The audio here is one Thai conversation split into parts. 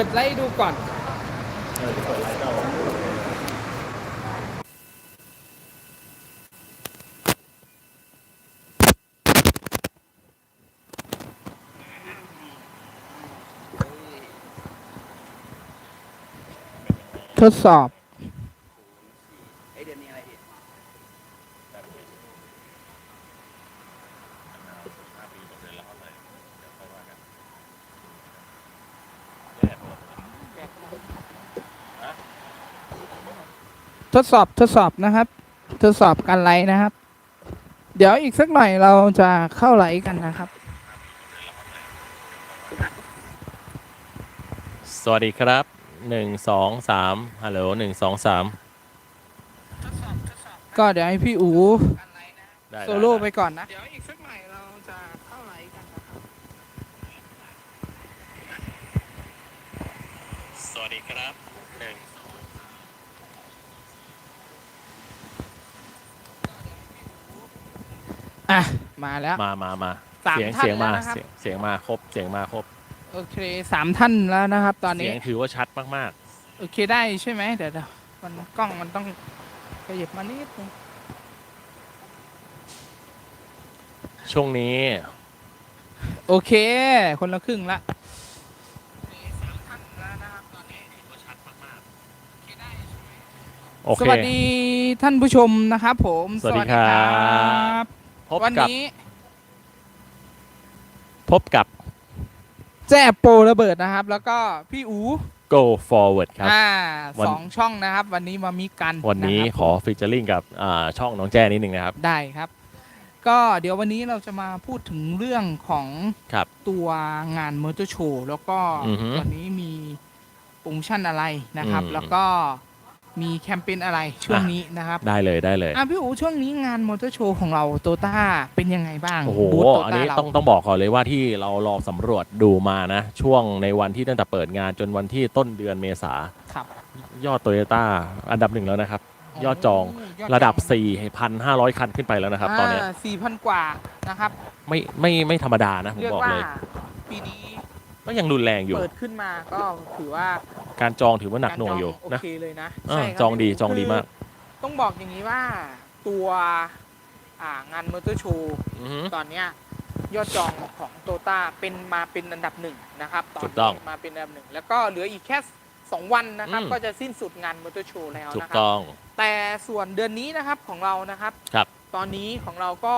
เปิดไล่ดูก่อน เออเปิดไลฟ์เจ้าทดสอบ ไอเดือนนี้อะไรพี่ ทดสอบทดสอบนะครับ ทดสอบการไลฟ์นะครับ เดี๋ยวอีกสักหน่อยเราจะเข้าไลฟ์กันนะครับ สวัสดีครับหนึ่งสองสามฮัลโหลหนึ่งสองสามก็เดี๋ยวให้พี่อูได้โซโล่ด้ไปก่อนนะ เดี๋ยวอีกสักหน่อยเราจะเข้าไลฟ์กันนะครับ สวัสดีครับหนึ่ง อะมาแล้ว มามามาสามเสียงท่านเสียงมาแล้วนะครับ เสียงเสียงมาครบเสียงมาครบโอเคสามท่านแล้วนะครับ ตอนเสีนี้ยงถือว่าชัดมากโอเคได้ใช่ไหมเดี๋ยวเดี๋ยวมันกล้องมันต้องขยับมานิดนึงๆ ช่วงนี้โอเค คนละครึ่งละสามท่านแล้วนะครับตอนนี้โอสเควัสดีท่านผู้ชมนะครับผมสวัสดีครับ พบวันกับนี้พบกับ แจ้โปรระเบิดนะครับ แล้วก็พี่อู Go Forward ครับ อ่าวัน สองช่องนะครับ วันนี้มามีกันวันนี้ะครับขอฟิชเจอริงกับอ่าช่องน้องแจ้นิดนึงนะครับ ได้ครับ ก็เดี๋ยววันนี้เราจะมาพูดถึงเรื่องของครับตัวงานมอเตอร์โชว์แล้วก็อือฮึวันนี้มีโปรโมชั่นอะไรนะครับ อืมแล้วก็ มีแคมเปญอะไรช่วงอะนี้นะครับได้เลยได้เลยอะพี่อูช่วงนี้งานมอเตอร์โชว์ของเราโตต้าเป็นยังไงบ้างโอ้โหบูธโตอันต้านี้เราต้องต้องบอกก่อนเลยว่าที่เราลองสำรวจดูมานะ ช่วงในวันที่ตั้งแต่เปิดงานจนวันที่ต้นเดือนเมษาครับยอดโตโยต้าอันดับหนึ่งแล้วนะครับ ยอดจองยอระดับจอง4,500 คันขึ้นไปแล้วนะครับ ตอนเนี้ยสี่พันกว่านะครับ ไม่ไม่ไม่ธรรมดานะผมเรียกบอกว่าเลยปีนี้ ก็ยังรุนแรงอยู่ เปิดขึ้นมาก็ถือว่าการจองถือว่าหนักหน่วงอยู่การจนะโอเคเลยนะอ่าใช่ครับจองดีพี่จองดีมากคือต้องบอกอย่างนี้ว่าตัวอ่างานมอเตอร์โชว์อือฮึตอนเนี้ยยอดจองของโตต้าเป็นมาเป็นอันดับหนึ่งนะครับตอนถูกต้องนี้มาเป็นอันดับหนึ่งแล้วก็เหลืออีกแค่2วันนะครับอืมก็จะสิ้นสุดงานมอเตอร์โชว์แล้วถูกนะครับต้องแต่ส่วนเดือนนี้นะครับของเรานะครับครับตอนนี้ของเราก็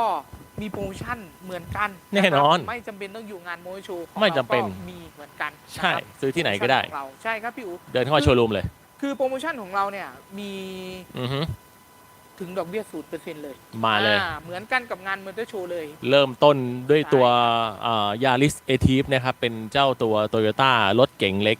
มีโปรโมชั่นเหมือนกันแน่นอนะครับไม่จำเป็นต้องอยู่งานมอเตอร์โชว์ของไม่จำเป็น ราก็มีเหมือนกันใช่นะครับซื้อที่ไหนก็ได้ โปรโมชั่ของเราใช่ครับพี่อูเดินเข้ามาโชว์รูมเลยคือโปรโมชั่นของเราเนี่ยมีอือฮึถึงดอกเบี้ยศูนย์เปอร์เซ็นต์เลยมาเลย อ่เหมือนกันกับงานมอเตอร์โชว์เลย เริ่มต้นด้วยตัวยาริสเอทีฟนะครับ เป็นเจ้าตัวโตโยต้ารถเก๋งเล็ก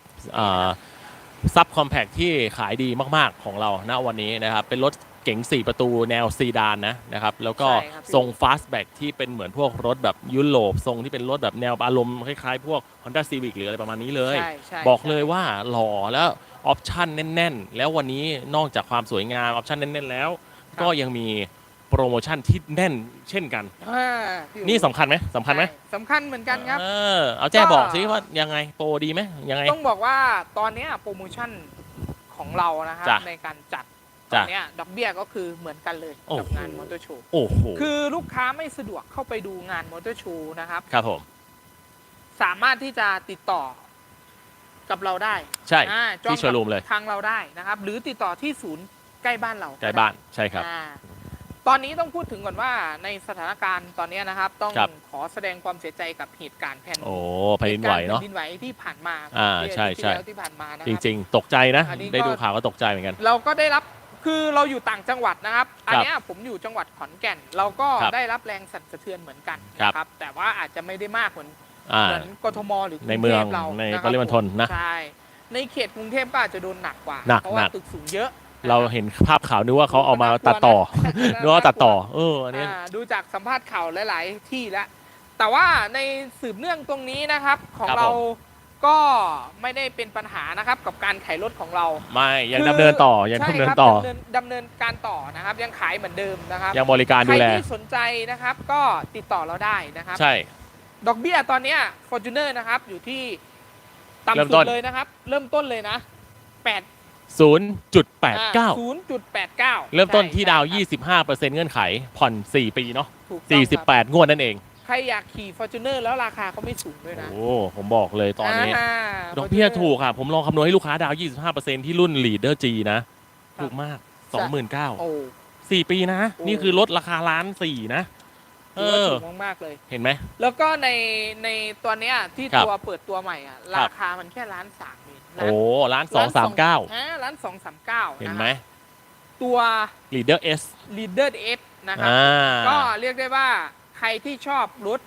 ซับคอมแพคที่ขายดีมาก ๆ ของเราณวันนี้นะครับ เป็นรถ เก๋ง4 ประตูแนวซีดานนะนะครับ แล้วก็ใช่ครับพี่ทรงฟาส t แบ็กที่เป็นเหมือนพวกรถแบบยุโรปทรงที่เป็นรถแบบแนวอารมณ์คล้ายๆ พวก Honda Civic หรืออะไรประมาณนี้เลย ใช่ใช่บอกใช่เลยว่าหล่อแล้วออปชั่นแน่น ๆ แล้ววันนี้นอกจากความสวยงามออปชั่นแน่น ๆ แล้ว ก็ยังมีโปรโมชั่นที่แน่นเช่นกัน อ่าพี่อู๋นี่สำคัญไหมสำคัญไหมใช่สำคัญเหมือนกันครับ เออเอาแจ้ก็บอกสิว่ายังไงโปรดีไหมยังไง ต้องบอกว่าตอนเนี้ยโปรโมชั่นของเรานะครับจ้ะในการจัด ตจ้ะอนเนี้ยดอกเบี้ยก็คือเหมือนกันเลยโอ้กับโหงานมอเตอร์โชว์โอ้โหคือลูกค้าไม่สะดวกเข้าไปดูงานมอเตอร์โชว์นะครับครับผมสามารถที่จะติดต่อกับเราได้ ใช่อ่าจองที่โชว์รูมเลยทางเราได้นะครับ หรือติดต่อที่ศูนย์ใกล้บ้านเราใกล้บ้านใช่ครับอ่าตอนนี้ต้องพูดถึงก่อนว่าในสถานการณ์ตอนเนี้ยนะครับ ต้องครับขอแสดงความเสียใจกับเหตุการณ์แผ่นโอ้แผ่นดินไหวเนาะแผ่นดินไหวที่ผ่านมาอ่าเมื่ใช่อาทิตย์ใช่ที่แล้วที่ผ่านมานะคจรับริง ๆ ตกใจนะอันนี้ก็ได้ดูข่าวก็ตกใจเหมือนกัน เราก็ได้รับ คือเราอยู่ต่างจังหวัดนะครับ อันครับเนี้ยผมอยู่จังหวัดขอนแก่น เราก็ครับได้รับแรงสั่นสะเทือนเหมือนกันครับนะครับ แต่ว่าอาจจะไม่ได้มากเหมือนอ่าเหมือนกทมหรือกรุในเมืองทพเราในะคบปริมณฑลนะ ใช่ในเขตกรุงเทพก็อาจจะโดนหนักกว่า หนักเพราะว่าหนักตึกสูงเยอะเราเห็นภาพข่าวนึกว่าเขาเอามาตัดต่อนึกว่าตัดต่อ เอออันนี้อ่าดูจากสัมภาษณ์ข่าวหลาย ๆ ที่แล้วแต่ว่าในสืบเนื่องตรงนี้นะครับ ของครับเราผม ก็ไม่ได้เป็นปัญหานะครับกับการขายรถของเราไม่ยังคือดำเนินต่อยังใช่ดำเนินครับต่อดำเนินดำเนินการต่อนะครับ ยังขายเหมือนเดิมนะครับยังบริการใครดูแล ที่สนใจนะครับก็ติดต่อเราได้นะครับ ใช่ ดอกเบี้ยตอนเนี้ย Fortuner นะครับอยู่ที่เริ่ต่ำมสุต้ดนเลยนะครับ เริ่มต้นเลยนะแปดศูนย์จุดแปดเก้าศูนย์จุดแปดเก้าเริ่มต้นที่ดาวยี่สิบห้าเปอร์เซ็นต์เงื่อนไขผ่อนสี่ปีเนาะสี่สิบแปดงวดนั่นเองใค รอยากขี่ Fortuner แล้วราคาเขาไม่สูงด้วยนะโอ้ผมบอกเลยตอนนี้า ดอกเบี้ย Fortuner ถูกค่ะผมลองคำนวณให้ลูกค้าดาว 25%ที่รุ่น Leader G นะ ถูกมากใช่29,000 โอ้ 4 ปีนะ โอ้ นี่คือลดราคาล้านสี่นะ เอถือว่าอ ถูกมากๆเลย เห็นไหม แล้วก็ในในตัวเนี้ยที่ครับตัวเปิดตัวใหม่อะครัราบ คามันแค่ล้านสามเองนะโอ้ล้านสองสามเก้าอ่ล้านสองสามเก้าเห็นไหม ตัว Leader S Leader S นะครับ อ่า ก็เรียกได้ว่าใค รที่ชอบรถ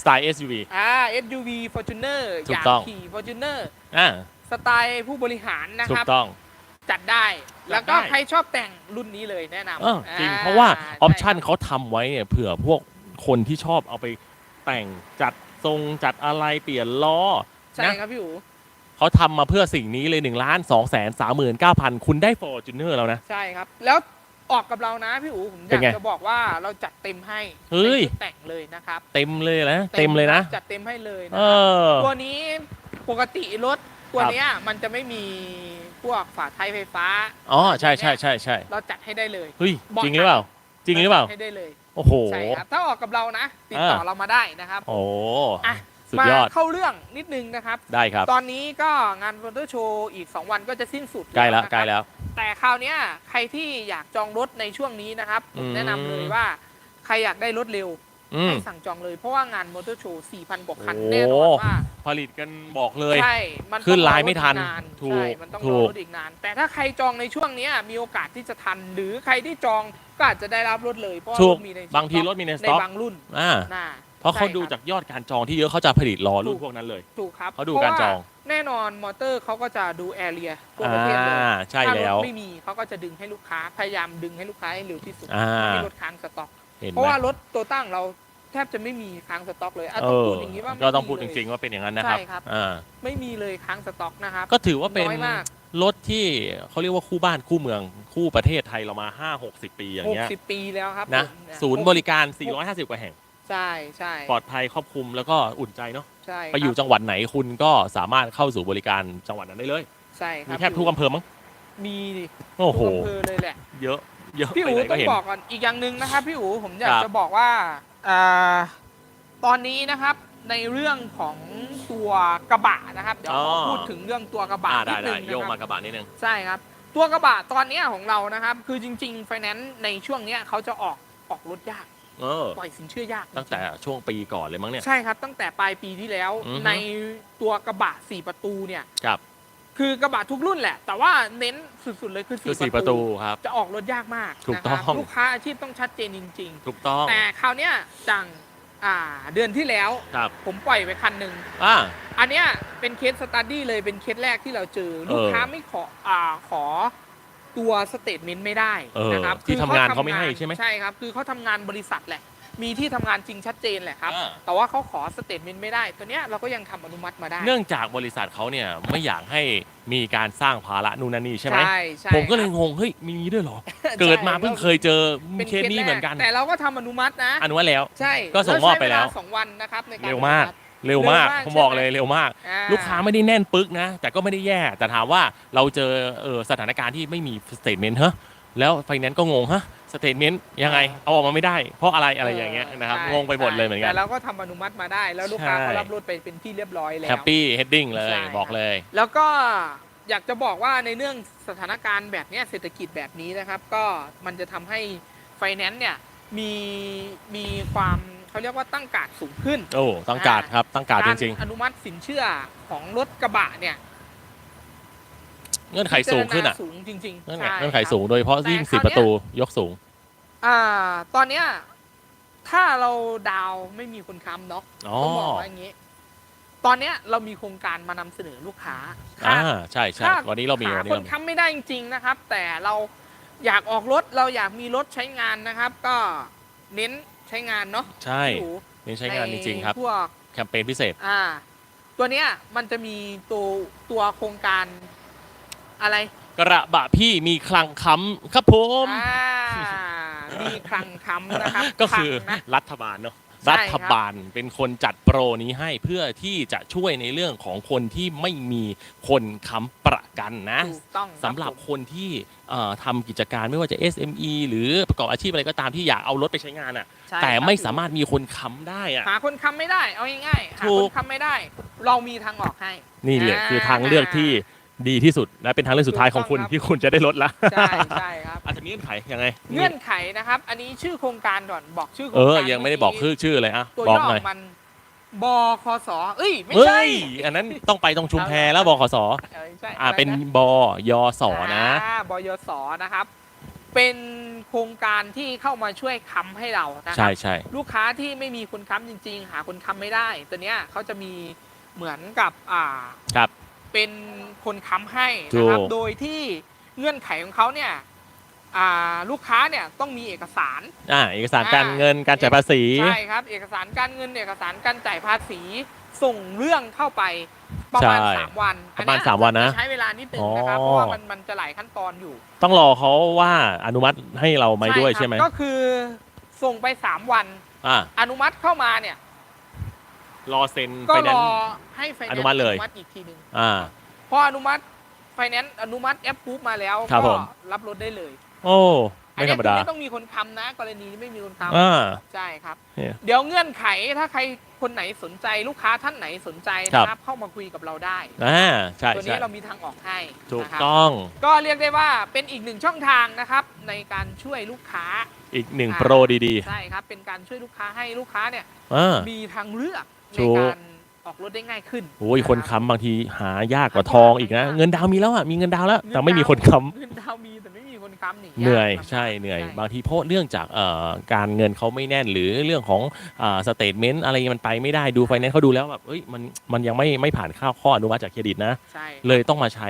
สไตล์ SUV อ่า SUV Fortuner ถูอกยากต้อง ขี่ Fortuner อ่าสไตล์ผู้บริหารนะถูครักบ ต้อง จัดได้ แล้วก็จัดได้ ใครชอบแต่งรุ่นนี้เลยแนะนำเออจริงอ่เพราะว่าอใช่อปชันครับเขาทำไว้เนี่ยเผื่อพวกคนที่ชอบเอาไปแต่งจัดทรงจัดอะไรเปลี่ยนล้อใช่นะครับพี่อู๋เขาทำมาเพื่อสิ่งนี้เลย1นึ่งล้านสองแสนสามหมื่นเก้าพันคุณได้ Fortuner แล้วนะ ใช่ครับ แล้ว ออกกับเรานะพี่อู๋ผมอเป็ยานกไงจะบอกว่าเราจัดเต็มให้เฮ้ยในชุดแต่งเลยนะครับเต็มเลยนะเต็มเลยนะ จัดเต็มให้เลยนะเอครับอ ตัวนี้ปกติรถตัวครับ เนี้ยมันจะไม่มีพวกฝาท้ายไฟฟ้า อ๋อใช่ใช่ใช่ใช่เราจัดให้ได้เลย เฮ้ยบอกจริงหรือเปล่า จริงหรือเปล่า ให้ได้เลยโอ้โห ใช่ครับถ้าออกกับเรานะ ติดต่อเออ เรามาได้นะครับ โอ้ อะ สุดมายอด เข้าเรื่องนิดนึงนะครับ ได้ครับ ตอนนี้ก็งานมอเตอร์โชว์อีก 2 วันก็จะสิ้นสุดใกล้แล้วนะครับใกล้แล้ว แต่คราวเนี้ยใครที่อยากจองรถในช่วงนี้นะครับผมอืมแนะนำเลยว่าใครอยากได้รถเร็วอืม ให้สั่งจองเลย เพราะว่างานมอเตอร์โชว์4,000กว่าคันโอ้ แน่นอนว่าผลิตกันบอกเลย ใช่มันต้องขึ้นไลน์รอรถไม่ทันอีกาถูกใช่มันต้องถูรอก รถอีกนาน แต่ถ้าใครจองในช่วงเนี้ยมีโอกาสที่จะทัน หรือใครที่จองก็อาจจะได้รับรถเลยเพราะว่าถูกรถมีในบางทีรถมีในสในต็อกบางรุ่นอ่าน่า เพราะเขาใช่ดูครับจากยอดการจองที่เยอะเขาจะผลิตรอรุ่ถูนกพวกนั้นเลย ถูกครับเขาดูพะการว่จองแน่นอนมอเตอร์เขาก็จะดูแอเรียทั่วอ่าประเทศเลยใช่ถ้ารถแล้วไม่มีเขาก็จะดึงให้ลูกค้าพยายามดึงให้ลูกค้าให้เร็วที่สุดอ่าไม่ให้รถค้างสต็อก เห็นเพไหมราะว่ารถตัวตั้งเราแทบจะไม่มีค้างสต็อกเลยอะเอต้องอพูดอย่างนี้ว่าก็ต้องไม่มีพูดจเลยริง ๆ ว่าเป็นอย่างนั้นนะครับใช่ครับ อ่าไม่มีเลยค้างสต็อกนะครับ ก็ถือว่าเป็นน้อยมาก รถที่เขาเรียกว่าคู่บ้านคู่เมืองคู่ประเทศไทยเรามา 5 60 ปีอย่างหกเงี้ยสิบปีแล้วครับนะผมเศูนย์บริการ 450 กว่าแห่ง ใช่ใช่ปลอดภัยครอบคลุมแล้วก็อุ่นใจเนาะใช่ไปอยู่ครับจังหวัดไหนคุณก็สามารถเข้าสู่บริการจังหวัดนั้นได้เลยใช่คมีรับแทบทุกอำเภอมั้งมีดิโอ้โห ทุกอำเภอเลยแหละ เยอะ เยอะพี่ไปอู๋ไหนต้ก็องเห็น บอกก่อนอีกอย่างหนึ่งนะครับพี่อู๋ผมอยากครับ จะบอกว่าอ่าตอนนี้นะครับในเรื่องของตัวกระบะนะครับ เดี๋ยวขอพูดถึงเรื่องตัวกระบะอ่านิได้ดนึได้งโยกนะคมารับกระบะนิดนึง ใช่ครับ ตัวกระบะตอนเนี้ยของเรานะครับ คือจริงๆไฟแนนซ์ในช่วงเนี้ยเขาจะออกออกรถยาก เออ ปล่อยสินเชื่อยากตั้งแต่ช่วงปีก่อนเลยมั้งเนี่ย ใช่ครับ ตั้งแต่ปลายปีที่แล้ว อือฮึ ในตัวกระบะสี่ประตูเนี่ย ครับคือกระบะทุกรุ่นแหละ แต่ว่าเน้นสุดๆเลยคือคือสี่สี่ประตูครับ จะออกรถยากมากถูกนะครับต้อง ลูกค้าอาชีพต้องชัดเจนจริง ถูกต้อง ๆ แต่คราวเนี้ยจังอ่าเดือนที่แล้ว ครับ ผมปล่อยไปคันหนึ่ง อ่า อันเนี้ยเป็นเคสสตัดดี้เลยเป็นเคสแรกที่เราเจอเออลูกค้าไม่ขออ่าขอ ตัวสเตทเมนต์ไม่ได้เออนะครับที่คือทำงานเขาไม่ให้ใช่ไหมใช่ครับ คือเขาทำงานบริษัทแหละ มีที่ทำงานจริงชัดเจนแหละครับอ่าแต่ว่าเขาขอสเตทเมนต์ไม่ได้ ตัวเนี้ยเราก็ยังทำอนุมัติมาได้ เนื่องจากบริษัทเขาเนี่ยไม่อยากให้มีการสร้างภาระนู่นนั่นนี่ใช่ไหมใช่ใช่ผมก็เลยครับงงเฮ้ยมีด้วยเหรอ เกิดมาเพิ่งเคยเจอเป็นเคสนี้เหมือนกัน แต่เราก็ทำอนุมัตินะ อนุมัติแล้ว ใช่ ก็ส่งมอบไปแล้วใช้เาสองวันนะครับในการเร็วมากอนุติ เร็วมากเร็วมากผมบอกใช่ไหมเลยเร็วมาก อ่ลูกค้าไม่ได้แน่นปึกนะ แต่ก็ไม่ได้แย่ แต่ถามว่าเราเจอเออสถานการณ์ที่ไม่มีสเตทเมนต์เฮ้แล้วไฟแนนซ์ก็งงฮะสเตทเมนต์ยังไงเอาออกมาไม่ได้ เพราะอะไรอะไรอย่างเงี้ยนะครับใช่งงไปหมดเลยเหมือนกัน แต่เราก็ทำอนุมัติมาได้ แล้วลูกค้าใช่ ก็รับรถไปเป็นที่เรียบร้อยแล้ว แฮปปี้เฮดดิ้งเลยใช่ บอกเลย แล้วก็อยากจะบอกว่าในเรื่องสถานการณ์แบบเนี้ยเศรษฐกิจแบบนี้นะครับ ก็มันจะทำให้ไฟแนนซ์เนี่ยมีมีความ เขาเรียกว่าตั้งการดสูงขึ้น โอ้ตั้งการดครับตั้งการดจริงอนุมัติสินเชื่อของรถกระบะเนี่ยๆเงื่อนไขสูงขึ้นอะพิจารณาสูงจริงๆเงื่อนไขใช่เงื่อนไขครับสูงโดยเฉพาะยิ่งแต่สี่คราวเนี้ยประตูยกสูง อ่า ตอนเนี้ยถ้าเราดาวน์ไม่มีคนค้ำเนาะอ๋อต้องบอกว่าอย่างนี้ ตอนเนี้ยเรามีโครงการมานำเสนอลูกค้าอ่าถ้าใช่ใช่ถ้าวันนี้เรามีหาวันนี้คนเรามีค้ำไม่ได้จริง ๆนะครับ แต่เราอยากออกรถเราอยากมีรถใช้งานนะครับ ก็เน้นใช้งานเนาะใช่พี่อู๋นี่ใช้งานจริงๆครับ พวกแคมเปญพิเศษ อ่า ตัวเนี้ยมันจะมีตัวตัวโครงการอะไรกระบะพี่มีคลังค้ำครับผม อ่ามีคลังค้ำนะครับก็คือลังนะ รัฐบาลเนาะใช่ รัครับฐบาลเป็นคนจัดโปรนี้ให้เพื่อที่จะช่วยในเรื่องของคนที่ไม่มีคนค้ำประกันนะถูกต้องคสำหรับผมคนที่เอ่อทำกิจการไม่ว่าจะ SME หรือประกอบอาชีพอะไรก็ตามที่อยากเอารถไปใช้งานอะ ใช่แต่ครับ ไม่สามารถมีคนค้ำได้อะ หาคนค้ำไม่ได้ เอาง่ายๆหาถูคกนค้ำไม่ได้ เรามีทางออกให้นี่แหละคือทางเลือกที่ ดีที่สุดและเป็นทางเลือกสุดท้ายของคุณถูกต้องครับที่คุณจะได้รถละใช่ใช่ครับอาจจะมีเงื่อนไขยังไง เงื่อนไขนะครับ อันนี้ชื่อโครงการก่อนบอกชื่อโครเองอการยังไม่ได้บอกชื่อชื่อเลยอะตัวบอกย่อหน่อยมันบคสเอ้ยไม่เฮ้ใช่ยอันนั้นต้องไปตรงชุมแพแล้วบขสเอ้ยใช่อ่าะไรเป็นบยสนะอ่าบยสนะครับ เป็นโครงการที่เข้ามาช่วยค้ำให้เรานะคใช่รับใช่ลูกค้าที่ไม่มีคนค้ำจริง ๆ หาคนค้ำไม่ได้ ตัวเนี้ยเขาจะมีเหมือนกับอ่าครับ เป็นคนค้ำให้นะครับ ถูก โดยที่เงื่อนไขของเขาเนี่ยอ่าลูกค้าเนี่ยต้องมีเอกสาร อ่าเอกสารอ่าการเงินการจ่ายภาษี ใช่ครับ เอกสารการเงินเอกสารการจ่ายภาษีส่งเรื่องเข้าไปประมาณใช่สามวันประมาณอัเยสามวันนะจใช้เวลานิดนึงนะครับ อ๋อ เพราะว่ามันมันจะหลายขั้นตอนอยู่ต้องรอเขาว่าอนุมัติให้เราไหมด้วยครับใช่ไหมก็คือส่งไปสามวัน อ่าอนุมัติเข้ามาเนี่ย รอเซ็นก็ไฟแนรนอซ์ ให้ไฟแนนซ์อนุมัติเลย อนุมัติอีกทีหนึ่งอ่า พออนุมัติไฟแนนซ์อนุมัติแอปปุ๊บมาแล้วครับก็ผม รับรถได้เลยโอ้อัไม่นธรนี้รมดาคือไม่ต้องมีคนค้ำนะ กรณีที่ไม่มีคนค้ำอ่า ใช่ครับ เนี่ย เดี๋ยวเงื่อนไขถ้าใครคนไหนสนใจลูกค้าท่านไหนสนใจครับนะครับเข้ามาคุยกับเราได้ อ่าใช่ตัวใช่นี้เรามีทางออกให้ถูกนะครับ ต้องก็เรียกได้ว่าเป็นอีกหนึ่งช่องทางนะครับในการช่วยลูกค้าอีกหนึ่งอ่าโปรดีใช่ครับเป็นการช่วยลูกค้าให้ลูกค้าเนี่ยๆอ่ามีทางเลือก ในถูก การออกรถได้ง่ายขึ้นโอ้ยคนรับ ค้ำบางทีหายากกว่าทองอีกนะ เงินดาวมีแล้วอะมีเงินดาวแล้ว แต่ไม่มีคนค้ำ เงินดาวมีแต่ไม่มีคนค้ำหนีเหนื่อยากใช่เหนื่อยใช่บางทีเพราะเรื่องจากเอ่อการเงินเขาไม่แน่นหรือเรื่องของสเตทเมนต์อะไรมันไปไม่ได้ดูไฟแนนซ์เขาดูแล้วแบบเอ้ยมันมันยังไม่ไม่ผ่านข้าวข้ออนุมัติจากเครดิตนะใช่เลยต้องมาใช้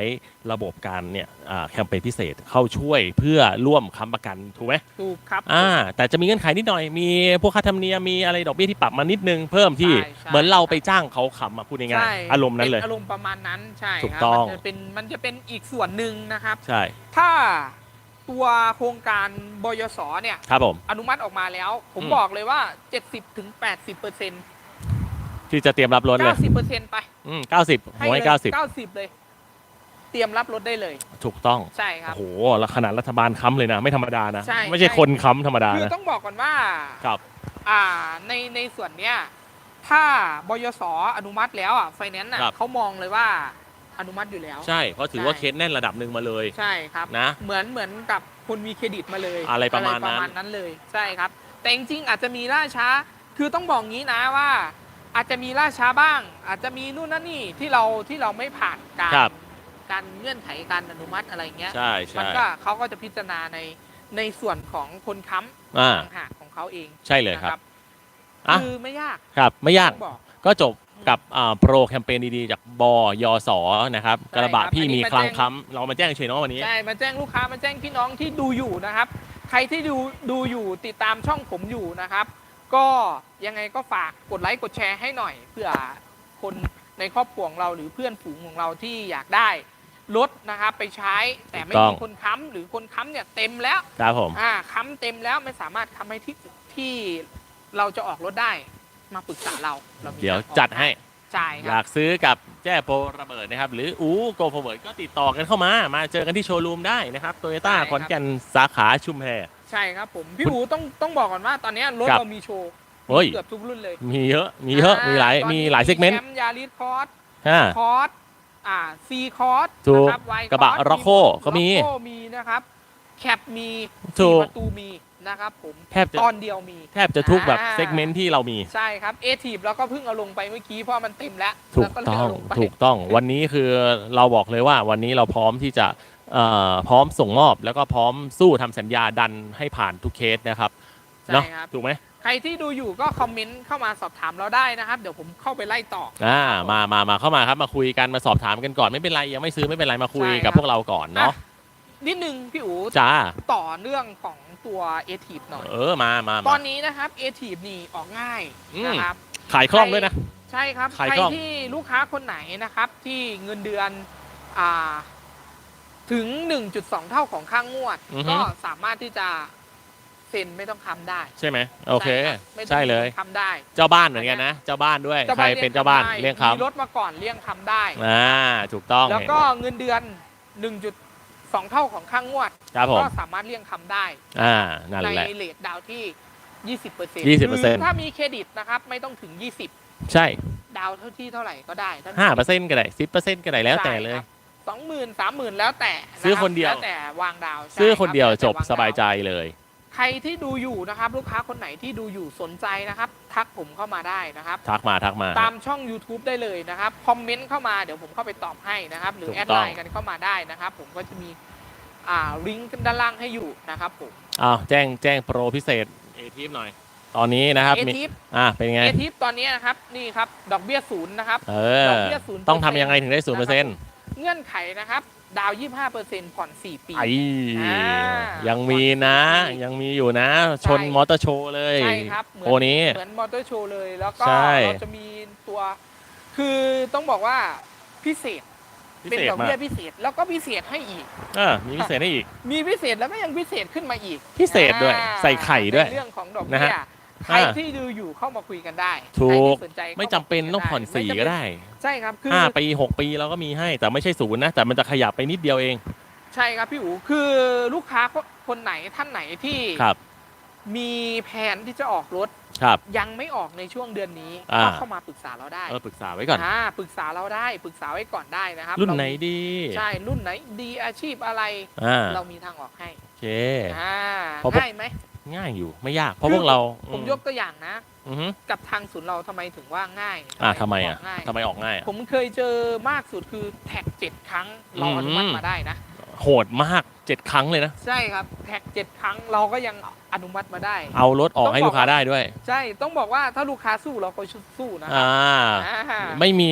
ระบบการเนี่ยอ่าแคมเปญพิเศษเข้าช่วยเพื่อร่วมค้ำประกันถูกไหมถูกครับอ่าแต่จะมีเงื่อนไขนิดหน่อยมีพวกค่าธรรมเนียมมีอะไรดอกเบี้ยที่ปรับมานิดนึงเพิ่มที่ใช่ใช่เหมือนเราไปจ้างเขาค้ำมาพูดง่ายใช่ๆอารมณ์นั้นเลยป็อารมณ์ประมาณนั้นใช่ถูกครับต้องมันจะเป็นมันจะเป็นอีกส่วนหนึ่งนะครับใช่ถ้า ตัวโครงการบยสเนี่ย ครับผม อนุมัติออกมาแล้ว ผมอืม บอกเลยว่า 70ถึง80เปอร์เซ็นต์ที่จะเตรียมรับรถเลย90เปอร์เซ็นต์ไปอืมเก้าสิบผมให้เลยเก้าสิบ90 เลย เตรียมรับรถได้เลย ถูกต้อง ใช่ครับโอ้โหแล้วขนาดรัฐบาลค้ำเลยนะ ไม่ธรรมดานะ ใช่ไม่ใช่ใช่ คนค้ำธรรมดาคือนะ ต้องบอกก่อนว่า ครับ อ่าในในส่วนเนี้ยถ้าบยสอนุมัติแล้วอะไฟแนนซ์อะครับ เขามองเลยว่า อนุมัติอยู่แล้ว ใช่ เพราะถือว่าใช่เคสแน่นระดับหนึ่งมาเลย ใช่ครับนะ เหมือนเหมือนกับคนมีเครดิตมาเลย อะไรประมาณนั้นประมาณนั้นเลย ใช่ครับ แต่จริงๆอาจจะมีล่าช้า คือต้องบอกงี้นะว่า อาจจะมีล่าช้าบ้าง อาจจะมีนู่นนั่นนี่ที่เราที่เราไม่ผ่านการครับการเงื่อนไขการอนุมัติอะไรเงี้ย ใช่มัใช่ก็เขาก็จะพิจารณาในในส่วนของคนค้ำอ่าต่างหากของเขาเอง ใช่เลยครับนะอะคือไม่ยาก ครับ ไม่ยากต้องบอกก็จบ กับอ่าโปรแคมเปญดีๆ จากบยสนะครับใช่กระบะครับพี่อันนี้มีมาคลังแจ้งค้ำเรามาแจ้งเฉยเนาะวันนี้ใช่มาแจ้งลูกค้ามาแจ้งพี่น้องที่ดูอยู่นะครับ ใครที่ดูดูอยู่ติดตามช่องผมอยู่นะครับ ก็ยังไงก็ฝากกดไลค์กดแชร์ให้หน่อยเพื่อคนในครอบครัวของเราหรือเพื่อนฝูงของเราที่อยากได้รถนะครับไปใช้แต่ไม่ถูกต้มีองคนค้ำหรือคนค้ำเนี่ยเต็มแล้วครับผมอ่าค้ำเต็มแล้วไม่สามารถค้ำให้ที่ที่เราจะออกรถได้ มาปรึกษาเราเรามีเดี๋ยวทางออกจัดให้ ใช่คอรัยาบกซื้อกับแจ้โปรระเบิดนะครับ หรืออูโกโฟเวิร์ดก็ติดต่อกันเข้ามา มาเจอกันที่โชว์รูมได้นะครับโตโยต้าใช่ครับขอนแก่นสาขาชุมแพ ใช่ครับผมพี่หมูต้องต้องบอกก่อนว่าตอนนี้รถครับ เรามีโชว์เฮ้ย เกือบทุกรุ่นเลยมีเยอะ มีเยอะ มีหลายตอนมีนี้หลายเซกเมนต์แชมป์ยาริสคอร์สอ่า คอร์สอ่าซีคอร์สถูกนะครับไวกระบะ Rocco ก็มีโคมีนะครับแคปมีถูก สี่ประตูมี นะครับผมแทบจะตอนเดียวมี แทบจะทุกแบบอ่า เซกเมนต์ที่เรามี ใช่ครับเอทีฟแล้วก็เพิ่งเอาลงไปเมื่อกี้เพราะมันเต็มแล้วถูกแล้วเลยต้องเาลไปถูกต้องวันนี้คือเราบอกเลยว่าวันนี้เราพร้อมที่จะเอ่อพร้อมส่งมอบ แล้วก็พร้อมสู้ทำสัญญาดันให้ผ่านทุกเคสนะครับใช่เนาะครับ ถูกไหมใครที่ดูอยู่ก็คอมเมนต์เข้ามาสอบถามเราได้นะครับ เดี๋ยวผมเข้าไปไล่ต่อ อ่ามามามาเข้ามาครับมาคุยกันมาสอบถามกันก่อนไม่เป็นไรยังไม่ซื้อไม่เป็นไรมาคุยใช่ครับกับพวกเราก่อนเนาะอะนิดนึงพี่อู๋จ้าต่อเรื่องของ ตัวเอทีฟหน่อย เออมามาตอมานนี้นะครับเอทีฟนี่ออกง่ายอืมนะครับ ขายคล่องด้วยนะ ใช่ครับขายใครกล้อง ที่ลูกค้าคนไหนนะครับ ที่เงินเดือนอ่าถึง 1.2 เท่าของค่างวดก็สามารถที่จะเซ็นไม่ต้องค้ำได้ใช่ไหมโอเค ใช่รับไม่ต้องใช่เลย ค้ำได้ เจ้าบ้านเหมือนกันนะ เจ้าบ้านด้วย ใครเป็นเจ้าบ้านเลี้ยงคมีรถมาก่อนเลี้ยงค้ำได้ำอ่าถูกต้องแล้วก็เงินเดือน 1.2เท่าของค่างงวด ครับผม ก็สามารถเลี้ยงค้ำได้ อ่า นั่นในแหละ เลทดาวน์ที่ 20% 20%ถ้ามีเครดิตนะครับ ไม่ต้องถึง20ใช่ดาวน์เท่าที่เท่าไหร่ก็ได้ท่านห้าเปอร์เซ็นต์ก็ได้สิบเปอร์เซ็นต์ก็ได้แล้วแต่เลย สองหมื่นสามหมื่นแล้วแต่ะรับซื้อคนเดียว แล้วแต่วางดาวใช่ซื้อคนเดียวรับจบแล้วแต่วงสบายใจดวเลย ใครที่ดูอยู่นะครับ ลูกค้าคนไหนที่ดูอยู่สนใจนะครับ ทักผมเข้ามาได้นะครับ ทักมาทักมา ตามช่อง YouTube ได้เลยนะครับ คอมเมนต์เข้ามาเดี๋ยวผมเข้าไปตอบให้นะครับ หรือถูกแอดต้ไลอง น์กันเข้ามาได้นะครับ ผมก็จะมีอ่าลิงก์ด้านล่างให้อยู่นะครับผม อ้าวแจ้งแจ้งโปรพิเศษเอทีฟหน่อย ตอนนี้นะครับเอมีทิปอ่าเป็นไงเอทิปตอนนี้นะครับนี่ครับดอกเบี้ยศูนย์นะครับ เอดออกเบี้ย0%ต้องทำยังไงถึงได้ศูนย์เปอร์เซ็นต์ เงื่อนไขนะครับ ดาว 25%ผ่อน 4 ปีไอ้อ่ายัยังมีนะ ผ่อนสี่ปี ยังมีอยู่นะ ชนใช่มอเตอร์โชว์เลยใช่ครับเหมือน โอนี้ เหมือนมอเตอร์โชว์เลย แล้วก็ใช่ เราจะมีตัว คือต้องบอกว่าพิเศษ พิเป็นเศษดอกมาเบี้กยพิเศษ แล้วก็พิเศษให้อีกเออมีพิเศษให้อีก มีพิเศษแล้วก็ยังพิเศษขึ้นมาอีกพิเศษด้วยอ่าใส่ไข่ด้วยในเรื่องของดอกนะเบี้ยฮะ ใครอ่า ที่ดูอยู่เข้ามาคุยกันได้ถูกใครที่สนใจเข้าาไม่จำเป็นคุยต้องผ่อนไม่สี่จำเป็ก็ได้ใช่ครับคือห้าปีหกปีเราก็มีให้แต่ไม่ใช่ศูนย์นะ แต่มันจะขยับไปนิดเดียวเองใช่ครับพี่อู๋คือลูกค้าคนไหนท่านไหนที่ครับมีแผนที่จะออกรถครับ ยังไม่ออกในช่วงเดือนนี้อ่า ก็เข้ามาปรึกษาเราได้เออปรึกษาไว้ก่อน อ่าปรึกษาเราได้ปรึกษาไว้ก่อนได้นะครับรุ่นเราไหนดีใช่รุ่นไหนดีอาชีพอะไร อ่าเรามีทางออกให้โอเค อ่าเพราะพวกง่ายไหม ง่ายง่ายอยู่ไม่ยาก เพราะคือพวกเราผมอืยกตัวอย่างนะ อือฮึกับทางศูนย์เราทำไมถึงว่าง่ายอ่าทำไมอะกง่ายทำไมออกง่ายอะผมเคยเจอมากสุดคือแท็กเจ็ดครั้งเราอนุมัติอืมมาได้นะ โหดมากเจ็ดครั้งเลยนะ ใช่ครับแท็กเจ็ดครั้งเราก็ยังอนุมัติมาได้ เอารถออกต้องให้บอกลูกค้าได้ด้วย ใช่ต้องบอกว่าถ้าลูกค้าสู้เราก็สู้นะครัอ่าอ่า ไม่มี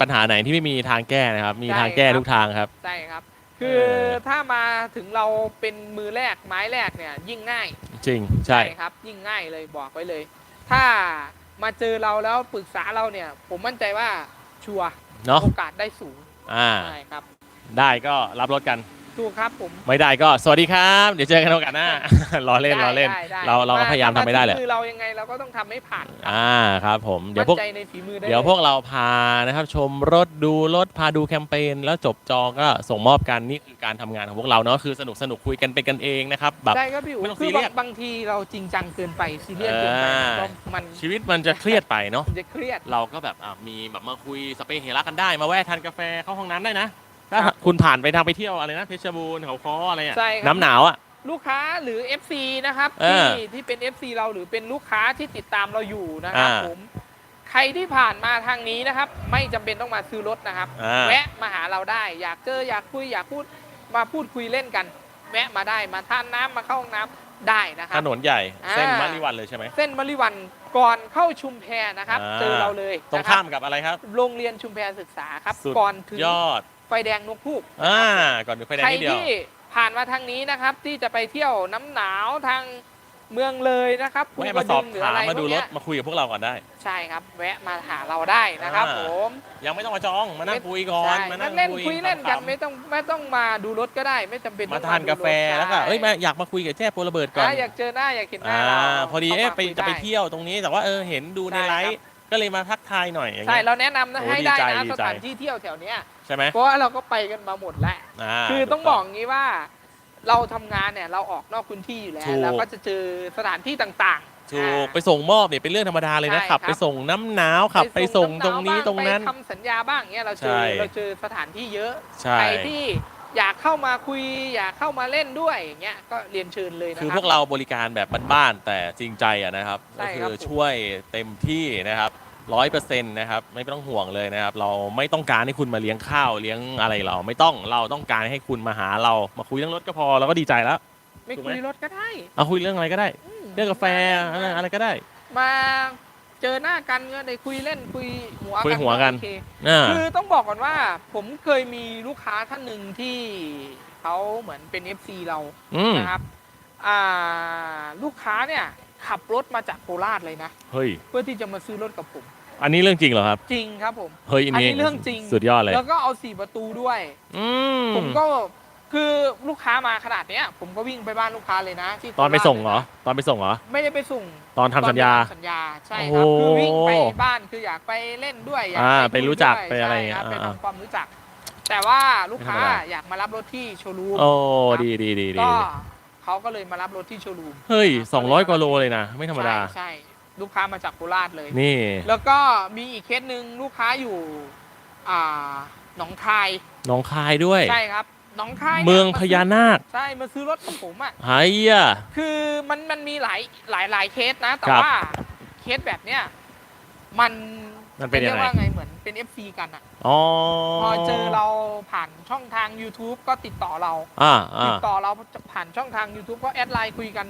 ปัญหาไหนที่ไม่มีทางแก้นะครับ มีใช่ทางแก้ครับทุกทางครับ ใช่ครับ คือเออถ้ามาถึงเราเป็นมือแรกไม้แรกเนี่ย ยิ่งง่ายจริงใช่ครับ ยิ่งง่ายเลยบอกไว้เลย ถ้ามาเจอเราแล้วปรึกษาเราเนี่ย ผมมั่นใจว่าชัวร์เนาะโอกาสได้สูงอ่าใช่ครับ ได้ก็รับรถกัน ถูกครับผมไม่ได้ก็สวัสดีครับ เดี๋ยวเจอกันโอกาสหน้ารอเล่นรอเล่น ได้ได้เราเราก็พยายามทำให้ได้แหละคือเรายังไงเราก็ต้องทำให้ผ่านครับอ่าครับผมเดี๋ยวพวก มั่นใจในฝีมือได้เดี๋ยวลพวกเราพานะครับชมรถดูรถพาดูแคมเปญแล้วจบจองก็ส่งมอบกันนี่คือการทำงานของพวกเราเนาะคือสนุกสนุกคุยกันเป็นกันเองนะครับแบบใช่ครับพี่อู๋ไม่ต้องคืซีอเรีบายงสบางทีเราจริงจังเกินไปซีเรียสเกินไปอ่า ก็มันชีวิตมันจะเครียดไปเนาะมันจะเครียด เราก็แบบอะมีแบบมาคุยสเปรย์เฮระกันได้มาแวะทานกาแฟเข้าห้องน้ำได้นะ ถ้าครับคุณผ่านไปทางไปเที่ยวอะไรนะเพชรบูรณ์เขาค้ออะไรอะใช่ครับ น้ำหนาวอะ ลูกค้าหรือ FC นะครับเอที่อที่เป็น FC เราหรือเป็นลูกค้าที่ติดตามเราอยู่นะครับอ่าผมใครที่ผ่านมาทางนี้นะครับ ไม่จำเป็นต้องมาซื้อรถนะครับ อ่า แวะมาหาเราได้ อยากเจออยากคุยอยากพูดมาพูดคุยเล่นกัน แวะมาได้มาทานน้ำมาเข้าห้องน้ำได้นะคถรับ นนใหญ่อ่า เส้นมะลิวันเลยใช่ไหม เส้นมะลิวันก่อนเข้าชุมแพนะครับ อ่า เจอเราเลยตรงนะคข้าบมกับอะไรครับ โรงเรียนชุมแพศึกษาครับสุดก่อนถึงยอด ไฟแดงนกพูกอ่าก่อนถึงไฟแดงใครนิดเดียว ที่ผ่านมาทางนี้นะครับ ที่จะไปเที่ยวน้ำหนาวทางเมืองเลยนะครับภูแวะกมาระสอดึบงหรือถาอะมไรมาพดูวกรเนี้ถยมาคุยกับพวกเราก่อนได้ ใช่ครับ แวะมาหาเราได้นะครับอ่า ผมยังไม่ต้องมาจองมานั่งคุยก่อนใช่มานั่งเล่นคุยคุยเล่นกันขำๆไม่ต้องไม่ต้องมาดูรถก็ได้ไม่จำเป็นมาต้องทานดูกาแฟรถแล้วก็ใช่เอ้ยมาอยากมาคุยกับแจ้โปรระเบิดก่อน อ่าอยากเจอหน้าอยากเห็นหน้าอ่าเราพอดีข้าเอ๊ะมาไปคุยจะไปด้ เที่ยวตรงนี้แต่ว่าเออเห็นดูในใช่ไลครับ ฟ์ก็เลยมาทักทายหน่อยอย่างใช่เงี้ย เราแนะนำนะโอ้ให้ดีได้ใจนะดีสใจ ถานที่เที่ยวแถวเนี้ย ใช่ไหมเพราะว่าเราก็ไปกันมาหมดแล้วา คือต้องบอกงี้ว่า เราทำงานเนี่ยเราออกนอกพื้นที่อยู่แล้วถูกเราก็จะเจอสถานที่ต่างๆถูกอ่า ไปส่งมอบเนี่ยเป็นเรื่องธรรมดาเลยนะใช่ขับ ครับ ไปส่งน้ำหนาวขับไปส่งตรงนี้ตรงนั้น ไปทำสัญญาบ้างเงี้ยเราเจใช่อเราเจอสถานที่เยอะ ใช่ ใครที่อยากเข้ามาคุย อยากเข้ามาเล่นด้วยอย่างเงี้ยก็เรียนเชิญเลยนะคือครัพวกเราบริการแบบบ้านๆแต่จริงใจอะนะครับ ใช่ก็ครัคืบอช่วยเต็มที่นะครับ ร้อยเปอร์เซ็นต์นะครับไม่ต้องห่วงเลยนะครับ เราไม่ต้องการให้คุณมาเลี้ยงข้าวเลี้ยงอะไรเราไม่ต้องเราต้องการให้คุณมาหาเรามาคุยเรื่องรถก็พอเราก็ดีใจแล้ว ไม่ถูกไหมคุยรถก็ได้เอาคุยเรื่องอะไรก็ได้อืมเรื่องกาแฟอะไรอะไรก็ได้ มาเจอหน้ากันก็ได้คุยเล่นคุยหัวคุยหัวกัน โอเค อ่า คือต้องบอกก่อนว่าผมเคยมีลูกค้าท่านหนึ่งที่เขาเหมือนเป็น FC เราอืมนะครับอ่าลูกค้าเนี่ยขับรถมาจากโคราชเลยนะ เฮ้ย เพื่อที่จะมาซื้อรถกับผม อันนี้เรื่องจริงเหรอครับ จริงครับผม เฮ้ยอันนี้อันนี้เรื่องจริง สุดยอดเลย แล้วก็เอาสี่ประตูด้วย อืมผมก็คือลูกค้ามาขนาดเนี้ย ผมก็วิ่งไปบ้านลูกค้าเลยนะที่ตอนไปโคราชส่งเหรอลยนะตอนไปส่งเหรอ ไม่ได้ไปส่ง ตอนทำสัญญาตอนไปทำสัญญา ใช่ครับโอ้โหคือวิ่งไปบ้านคืออยากไปเล่นด้วย อยากอ่าคุยไปรู้จักด้วยไปอะไรใช่ครับอ่าไปทำความรู้จัก แต่ว่าลูกค้าไม่ธรรมดาอยากมารับรถที่โชว์รูม โอ้ครับดีดีดีดีก็เขาก็เลยมารับรถที่โชว์รูม เฮ้ยสองร้อยกว่าโลเลยนะ ไม่ธรรมดา ใช่ใช่ ลูกค้ามาจากโคราชเลย นี่ แล้วก็มีอีกเคสหนึ่งลูกค้าอยู่อ่าหนองคายหน้องคายด้วย ใช่ครับหนองคายนี่ยเมืองพญานาค ใช่มาซื้อรถของผมอะไอ้ยะคือมันมันมีหลายหลายหลายเคสนะ แต่ครับว่าเคสแบบเนี้ยมันมันเป็นยังไงรีกว่าไงเหมือนเป็น FC กันอะอ๋อพอเจอเราผ่านช่องทาง YouTube ก็ติดต่อเราอ่าติอ่าดต่อเราผ่านช่องทาง YouTube ก็แอดไลน์คุยกัน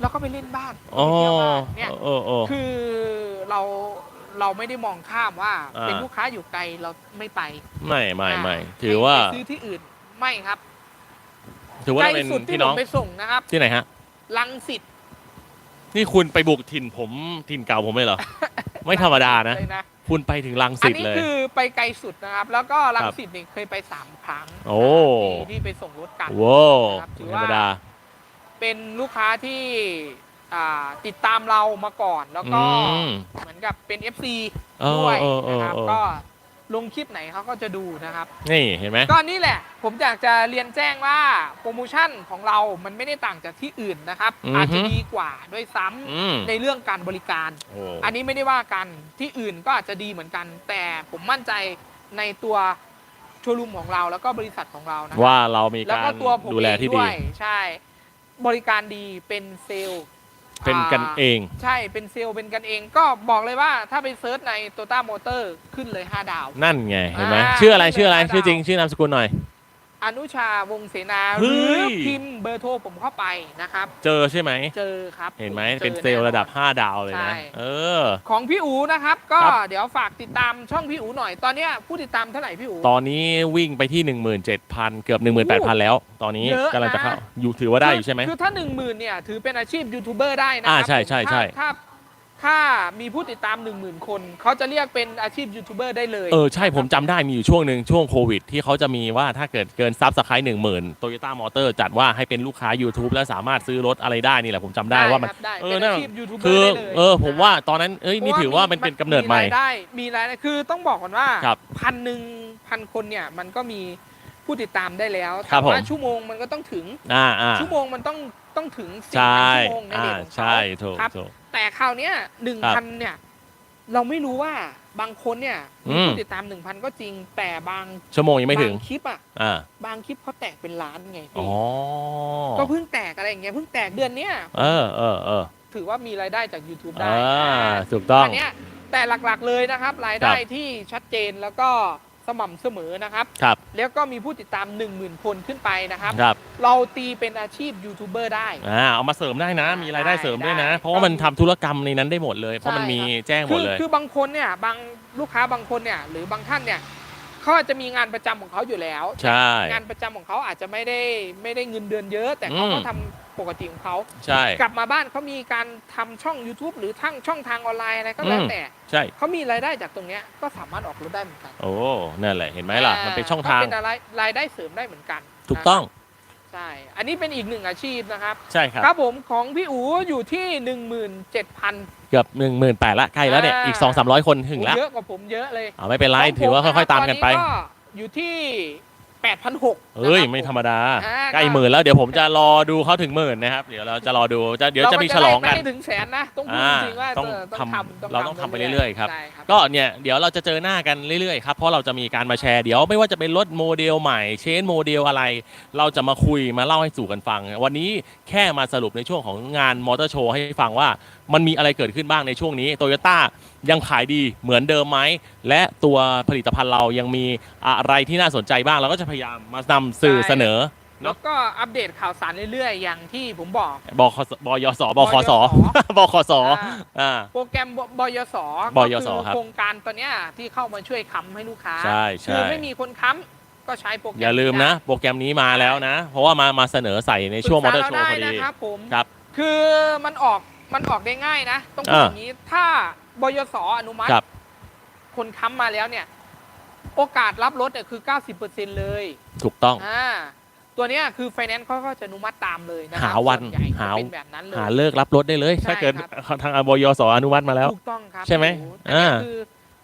แล้วก็ไปเล่นบ้านอ๋อไปเที่ยวบ้านเนี่ยเออเออคือเราเราไม่ได้มองข้ามว่า อ่า เป็นลูกค้าอยู่ไกลเราไม่ไปไม่ไม่ไม่าถือว่า ไปซื้อที่อื่นไม่ครับถือว่าใกล้เราเป็นสุดที่พี่ผน้อมงไปส่งนะครับที่ไหนฮะ ลังสิตนี่คุณไปบุกถิ่นผมถิ่นเก่าผมเลยเหรอ ไม่ธรรมดานะ เลยนะคุณไปถึงลังอัสิตนี้เลย คือไปไกลสุดนะครับ แล้วก็ลังครับสิตนี่เคยไปสามครั้งโอ้ ที่ที่ไปส่งรถกันว้าวครับถือไม่ธรว่ารมดา เป็นลูกค้าที่อ่าติดตามเรามาก่อนแล้วก็อืม เหมือนกับเป็น FC เออด้วยเออเออนะครับ เออ ก็ลงคลิปไหนเขาก็จะดูนะครับ นี่เห็นไหม ก็นี่แหละ ผมอยากจะเรียนแจ้งว่าโปรโมชั่นของเรา มันไม่ได้ต่างจากที่อื่นนะครับ อือฮึ อาจจะดีกว่าด้วยซ้ำอืมในเรื่องการบริการ โอ้อันนี้ไม่ได้ว่ากันที่อื่นก็อาจจะดีเหมือนกัน แต่ผมมั่นใจในตัวโชว์รูมของเราแล้วก็บริษัทของเรานะว่าเรามีแล้วการก็ตัวผมดูแลเองที่ด้ดีวยใช่ บริการดีเป็นเซลล์เป็นกันเองใช่เป็นเซลล์เป็นกันเอง ก็บอกเลยว่าถ้าไปเซิร์ชใน t o ต้ามอเตอร์ขึ้นเลย 5 ดาว นั่นไงเห็นไหมอ่าชื่ออะไรชื่ออะไรดาวชื่อจริง ชื่อนามสกุลหน่อย อนุชาวงศ์เสนาหเฮ้รือยพิมพ์เบอร์โทรผมเข้าไปนะครับ เจอใช่ไหม เจอครับเห็นไหมจอเป็นเซลล์แอระดับ5ดาวเลยนะ ใช่ เออ ของพี่อูนะครับ ก็ครับ เดี๋ยวฝากติดตามช่องพี่อูหน่อย ตอนเนี้ยผู้ติดตามเท่าไหร่พี่อู ตอนนี้วิ่งไปที่ 17,000 เกือบ 18,000 แล้ว ตอนนี้เยอะนะ กำลังจะเข้าอยู่ถือว่าได้อยู่ใช่ไหม คือถ้าหนึ่งหมื่นเนี่ย ถือเป็นอาชีพยูทูบเบอร์ได้นะคอ่ารัใช่ใช่ใช่ ถ้าถ้า ถ้ามีผู้ติดตามหนึ่งหมื่นคน เขาจะเรียกเป็นอาชีพยูทูบเบอร์ได้เลย เออ ใช่ผมจำได้มีอยู่ช่วงหนึ่งช่วงโควิด ที่เขาจะมีว่าถ้าเกิดเกินซับสไครต์หนึ่งหมื่นโตโยต้ามอเตอร์จัดว่าให้เป็นลูกค้า YouTube แล้วสามารถซื้อรถอะไรได้นี่แหละผมจำได้ว่ามันครับได้เอเป็อนนั่นอาชีพยูทูบเบอคืร์อได้เลยเออ ผมว่าตอนนั้นเอ้ยนี่ถือว่ามันเป็นกำเนิดใหม่ รายได้มีรายได้คือต้องบอกก่อนว่าครับ พันหนึ่งพันคนเนี่ยมันก็มี ผู้ติดตามได้แล้วครัแต่บผมว่าชั่วโมงมันก็ต้องถึง อ่าอ่าชั่วโมงมันต้องต้องถึงสี่ใช่พันชั่วโมงในอ่าเด็ของเขา ใช่ถูกครับ ถูก แต่คราวเนี้ยหนึ่งครัพับนเนี่ย เราไม่รู้ว่าบางคนเนี่ยอืมีมผู้ติดตามหนึ่งพันก็จริง แต่บางชั่วโมงยังไม่ถึง บางคลิปอะอ่าบางคลิปเขาแตกเป็นล้านไงอ๋พี่อก็เพิ่งแตกอะไรอย่างเงี้ยเพิ่งแตกเดือนเนี้ยเออเออเออถือว่ามีรายได้จาก YouTube ได้อ่าอ่าถูกต้อง อันเนี้ยแต่หลักๆเลยนะครับ รายได้ครับที่ชัดเจนแล้วก็ สม่ำเสมอนะครับ ครับ แล้วก็มีผู้ติดตาม 1 0,000 คนขึ้นไปนะครับ ครับ เราตีเป็นอาชีพยูทูบเบอร์ได้ อ่า เอามาเสริมได้นะ มีรายได้เสริมด้วยนะ ได้เพราะว่ามันทำธุรกรรมในนั้นได้หมดเลย เพราะมันใช่มีครับแจ้งหมคืดเลย คือบางคนเนี่ยบางลูกค้าบางคนเนี่ยหรือบางท่านเนี่ยเขาอาจจะมีงานประจำของเขาอยู่แล้ว ใช่ งานประจำของเขาอาจจะไม่ได้ไม่ได้เงินเดือนเยอะ แต่เขาก็อืมทำ ปกติของเขาใช่ กลับมาบ้านเขามีการทำช่อง YouTube หรือทั้งช่องทางออนไลน์อะไรก็แล้วอืมแต่ใช่เขามีรายได้จากตรงเนี้ยก็สามารถออกรถได้เหมือนกัน โอ้นั่นแหละเห็นไหมล่ะมันเป็นช่องทางก็เป็นอะไรรายได้เสริมได้เหมือนกัน ถูกต้องนะครับใช่อันนี้เป็นอีกหนึ่งอาชีพนะครับ ใช่ครับครับผมของพี่อูอยู่ที่ 17,000 เกือบ 1 8 0 0 0ละใกล้แล้วเนี่ยอ่าอีก 2 3 0 0 คนถึงแล้วเยอะกว่าผมเยอะเลย เอาไม่เป็นไรขงถือว่าผมค่อยๆตามกันไปตออยู่ที่ 8,600เฮ้ยนะครับไม่ธรรมดาอ่า ใกล้หมื่นแล้วเดี๋ยวผมจะรอดูเขาถึงหมื่นนะครับเดี๋ยวเราจะรอดูจะเดี๋ยวจะมีฉลองกัน เราไม่ถึงแสนนะต้องพูดอ่าจริงๆว่าต้องเทำทำเราต้องทำไปเรื่อยๆครับ ใช่ครับ ก็เนี่ยเดี๋ยวเราจะเจอหน้ากันเรื่อยๆครับเพราะเราจะมีการมาแชร์เดี๋ยวไม่ว่าจะเป็นรถโมเดลใหม่เชนโมเดลอะไร เราจะมาคุยมาเล่าให้สู่กันฟัง วันนี้แค่มาสรุปในช่วงของงานมอเตอร์โชว์ให้ฟังว่ามันมีอะไรเกิดขึ้นบ้างในช่วงนี้โตโยต้า ยังขายดีเหมือนเดิมไหม และตัวผลิตภัณฑ์เรายังมีอะไรที่น่าสนใจบ้าง เราก็จะพยายามมานำสื่อเสนอแล้วก็อัปเดตข่าวสารเรื่อยๆ อย่างที่ผมบอกบคสบยสบคสบคสอ่าอ่าโปรแกรมบบยสบยสก็อครับโครงการตัวเนี้ยที่เข้ามาช่วยค้ำให้ลูกค้าใช่ใช่คือไม่มีคนค้ำก็ใช้โปรแกรมอย่าลืมนะ โปรแกรมนี้มาแล้วนะ เพราะว่ามามาเสนอใส่ในช่วงมอเตอร์โชปรึกว์ษาพอเราได้ดีนะครับผมครับ คือมันออกมันออกได้ง่ายนะ ต้องพูดอ่าอย่างนี้ถ้า บยสอนุมัติ ครับ คนค้ำมาแล้วเนี่ย โอกาสรับรถเนี่ยคือ 90%เลยถูกต้อง อ่าตัวเนี้ยคือไฟแนนซ์เขาก็จะอนุมัติตามเลยนะครัหาวันส่ใหญ่จะหาเป็นแบบนั้นเลย หาเลิกรับรถได้เลย ใช่ถ้าเกิดครับ ทางอบยสอนุมัติมาแล้ว ถูกต้องครับใช่ไหมโอ้โอันนี้อ่าคือ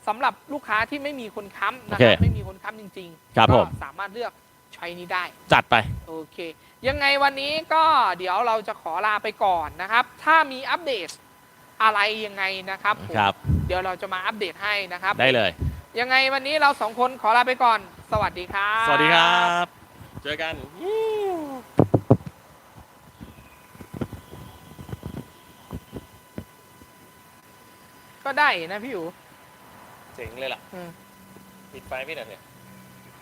สำหรับลูกค้าที่ไม่มีคนค้ำนะโอคเครับไม่มีคนค้ำจริงๆครับก็ผม สามารถเลือกใช้นี้ได้ จัดไป โอเค ยังไงวันนี้ก็เดี๋ยวเราจะขอลาไปก่อนนะครับ ถ้ามีอัปเดต อะไรยังไงนะครับผมครับ เดี๋ยวเราจะมาอัปเดตให้นะครับได้เลย ยังไงวันนี้เราสองคนขอลาไปก่อน สวัสดีครับ สวัสดีครับ เจอกันก็ได้นะพี่อู๋เจ๋งเลยล่ะ อืม ปิดไฟพี่หน่อยเถอะ